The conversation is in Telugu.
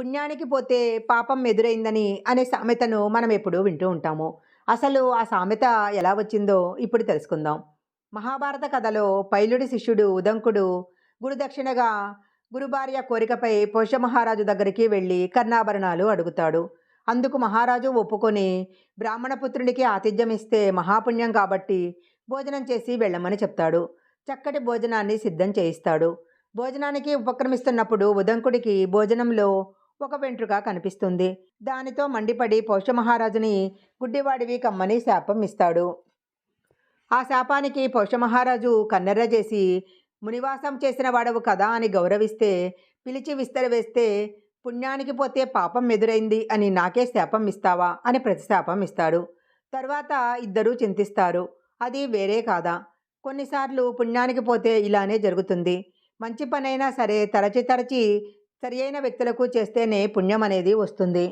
పుణ్యానికి పోతే పాపం ఎదురైందని అనే సామెతను మనం ఎప్పుడూ వింటూ ఉంటాము. అసలు ఆ సామెత ఎలా వచ్చిందో ఇప్పుడు తెలుసుకుందాం. మహాభారత కథలో పైలుడి శిష్యుడు ఉదంకుడు గురుదక్షిణగా గురుభార్య కోరికపై మహారాజు దగ్గరికి వెళ్ళి కర్ణాభరణాలు అడుగుతాడు. అందుకు మహారాజు ఒప్పుకొని బ్రాహ్మణపుత్రునికి ఆతిథ్యం ఇస్తే మహాపుణ్యం కాబట్టి భోజనం చేసి వెళ్ళమని చెప్తాడు. చక్కటి భోజనాన్ని సిద్ధం చేయిస్తాడు. భోజనానికి ఉపక్రమిస్తున్నప్పుడు ఉదంకుడికి భోజనంలో ఒక వెంట్రుగా కనిపిస్తుంది. దానితో మండిపడి పౌషమహారాజుని గుడ్డివాడివి కమ్మని శాపం ఇస్తాడు. ఆ శాపానికి పౌషమహారాజు కన్నెర్ర చేసి మునివాసం చేసిన వాడవు కదా అని గౌరవిస్తే పిలిచి విస్తరవేస్తే పుణ్యానికి పోతే పాపం ఎదురైంది అని నాకే శాపం ఇస్తావా అని ప్రతిశాపం ఇస్తాడు. తర్వాత ఇద్దరూ చింతిస్తారు. అది వేరే కాదా? కొన్నిసార్లు పుణ్యానికి పోతే ఇలానే జరుగుతుంది. మంచి పనైనా సరే తరచి తరచి సరి అయిన వ్యక్తులకు చేస్తేనే పుణ్యం అనేది వస్తుంది.